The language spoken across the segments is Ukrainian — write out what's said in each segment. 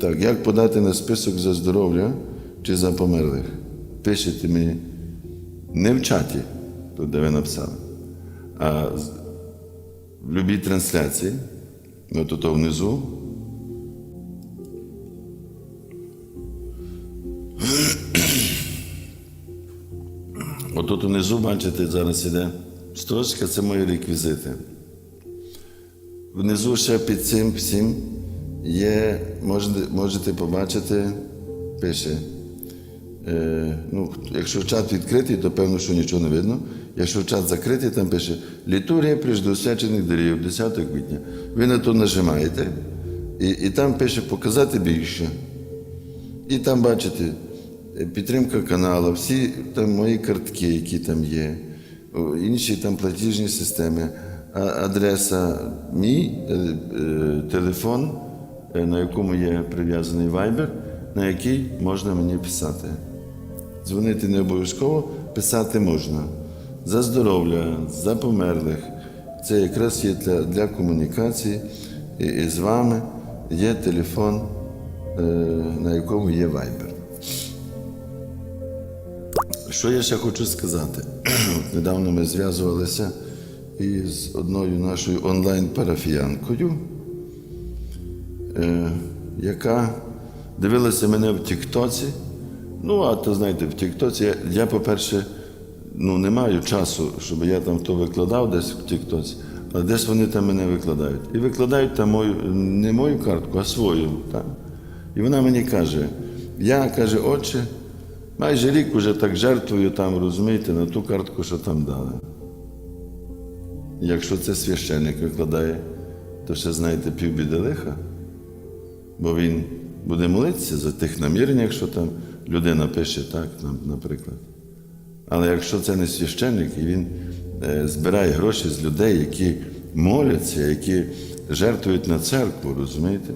Так, як подати на список за здоров'я чи за померлих? Пишете мені не в чаті, тут де ви написали, а в любій трансляції, от тут внизу. Отут внизу, бачите, зараз іде строчка, це мої реквізити. Внизу ще під цим всім є, можете, можете побачити, пише. Е, ну, якщо чат відкритий, то певно, що нічого не видно. Якщо чат закритий, там пише літургія приждосвячених дарів 10 квітня. Ви на то нажимаєте, і, і там пише показати більше. І там бачите підтримка каналу, всі там мої картки, які там є, інші там платіжні системи, адреса мій телефон, на якому є прив'язаний Viber, на який можна мені писати. Дзвонити не обов'язково, писати можна. За здоров'я, за померлих. Це якраз є для, для комунікації і, і з вами є телефон, е, на якому є Viber. Що я ще хочу сказати? Недавно ми зв'язувалися із одною нашою онлайн-парафіянкою, е, яка дивилася мене в Тіктоці. Ну, а то знаєте, в Тіктоці я, я, по-перше, ну, не маю часу, щоб я там то викладав десь в Тіктоці, а десь вони там мене викладають. І викладають там мою, не мою картку, а свою. Так? І вона мені каже: я каже, отче, майже рік уже так жертвую там, розумієте, на ту картку, що там дали. Якщо це священник викладає, то ще знаєте півбіди лиха, бо він буде молитися за тих намірень, якщо там людина пише так, наприклад. Але якщо це не священник, і він е, збирає гроші з людей, які моляться, які жертвують на церкву, розумієте?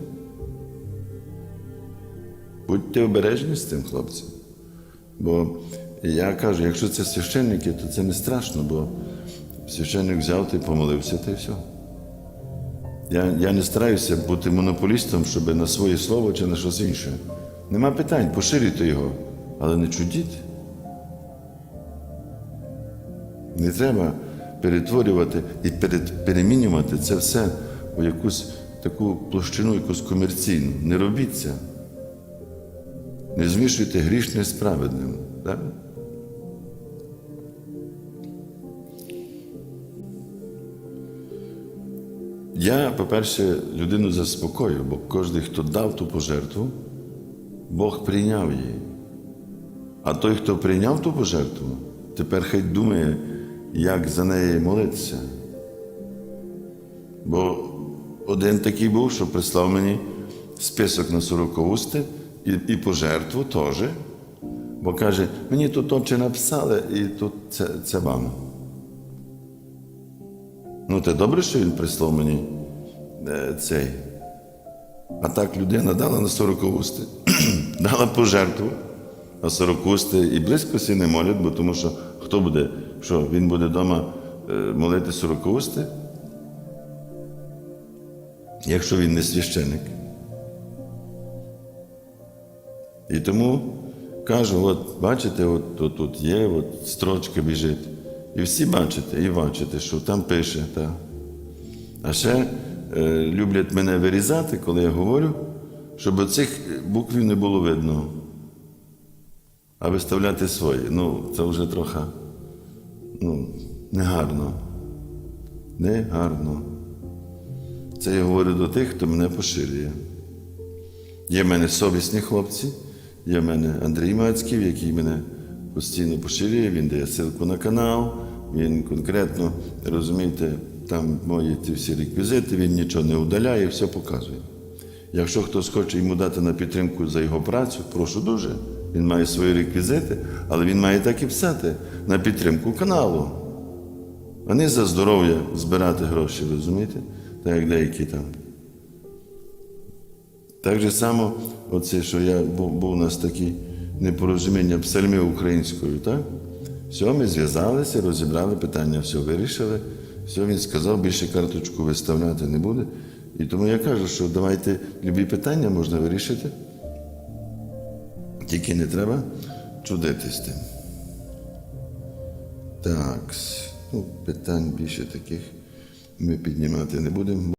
Будьте обережні з тим, хлопці. Бо я кажу, якщо це священники, то це не страшно, бо священник взяв ти помолився, та й все. Я, я не стараюся бути монополістом, щоб на своє слово чи на щось інше. Нема питань, поширюйте його, але не чудіть. Не треба перетворювати і перемінювати це все у якусь таку площину, якусь комерційну. Не робіть це. Не змішуйте грішне з праведним. Так? Я, по-перше, людину заспокою, бо кожен, хто дав ту пожертву, Бог прийняв її. А той, хто прийняв ту пожертву, тепер хай думає, як за неї молитися. Бо один такий був, що прислав мені список на сорокоусти і, і пожертву теж. Бо каже, мені тут отче написали, і тут це, це вам. Ну, те добре, що він прислав мені е, цей. А так людина дала на сорокоусти, дала пожертву, а сорокоусти і близько сі не молять, бо тому що хто буде, що він буде вдома молити сорокоусти, якщо він не священик. І тому кажу, от бачите, от тут є, от строчка біжить. І всі бачите, і бачите, що там пише. Та. А ще е, люблять мене вирізати, коли я говорю, щоб цих буквів не було видно. А виставляти свої. Ну, це вже трохи ну, негарно. Негарно. Це я говорю до тих, хто мене поширює. Є в мене совісні хлопці, є в мене Андрій Мацьків, який мене постійно поширює, він дає ссылку на канал, він конкретно, розумієте, там мої ті всі реквізити, він нічого не удаляє, все показує. Якщо хтось хоче йому дати на підтримку за його працю, прошу дуже. Він має свої реквізити, але він має так і писати на підтримку каналу. А не за здоров'я збирати гроші, розумієте? Так як деякі там. Так же само, оце, що я був, був у нас такі непорозуміння псальмів українською, так? Все, ми зв'язалися, розібрали питання, все вирішили. Все, він сказав, більше карточку виставляти не буде. І тому я кажу, що давайте любі питання можна вирішити. Тільки не треба чудити з тим. Так, ну, питань більше таких ми піднімати не будемо.